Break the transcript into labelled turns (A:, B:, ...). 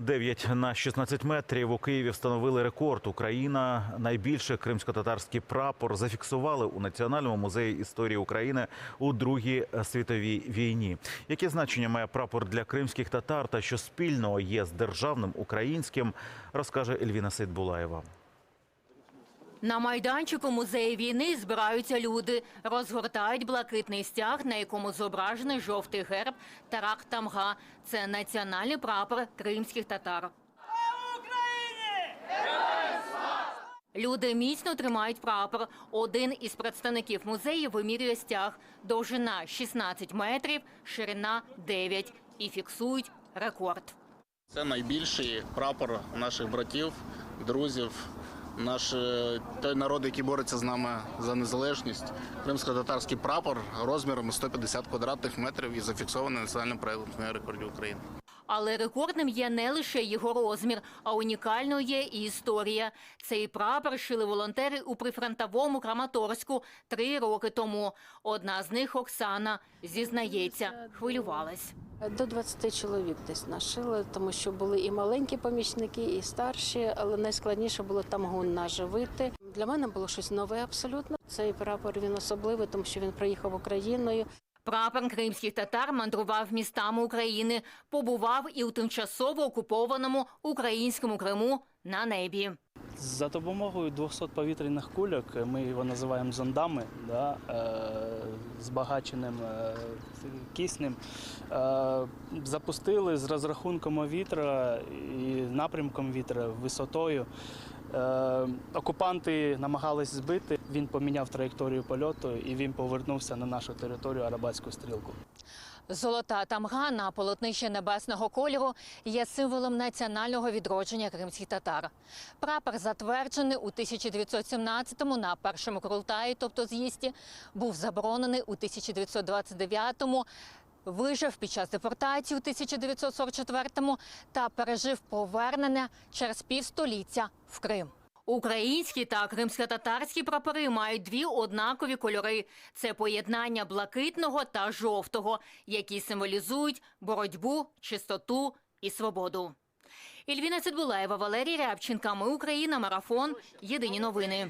A: 9 на 16 метрів у Києві встановили рекорд. Україна найбільше кримсько-татарський прапор зафіксували у Національному музеї історії України у Другій світовій війні. Яке значення має прапор для кримських татар та що спільного є з державним українським, розкаже Ельвіна Сейдбулаєва.
B: На майданчику музею війни збираються люди, розгортають блакитний стяг, на якому зображений жовтий герб Тарах Тамга. Це національний прапор кримських татар. Люди міцно тримають прапор. Один із представників музею вимірює стяг. Довжина 16 метрів, ширина 9. І фіксують рекорд.
C: Це найбільший прапор наших братів, друзів, наш е, той народ, який бореться з нами за незалежність. Кримсько-татарський прапор розміром 150 квадратних метрів і зафіксований національним проєктом книги рекордів України.
B: Але рекордним є не лише його розмір, а унікальною є і історія. Цей прапор шили волонтери у прифронтовому Краматорську три роки тому. Одна з них Оксана зізнається, хвилювалась.
D: До 20 чоловік десь нашили, тому що були і маленькі помічники, і старші, але найскладніше було там гун наживити. Для мене було щось нове абсолютно. Цей прапор він особливий, тому що він приїхав Україною.
B: Прапор кримських татар мандрував містами України, побував і у тимчасово окупованому українському Криму на небі.
E: За допомогою 200 повітряних кульок, ми його називаємо зондами, да, е, збагаченим е, киснем, е, запустили з розрахунком вітра і напрямком вітра, висотою. Е, окупанти намагались збити, він поміняв траєкторію польоту і він повернувся на нашу територію Арабатську стрілку.
B: Золота тамга на полотнищі небесного кольору є символом національного відродження кримських татар. Прапор затверджений у 1917-му на першому Курултаї, тобто з'їзді, був заборонений у 1929-му, вижив під час депортації у 1944-му та пережив повернення через півстоліття в Крим. Українські та кримсько-татарські прапори мають дві однакові кольори. Це поєднання блакитного та жовтого, які символізують боротьбу, чистоту і свободу. Ільвіна Цидбулаєва, Валерій Рябченка. Ми Україна. Марафон. Єдині новини.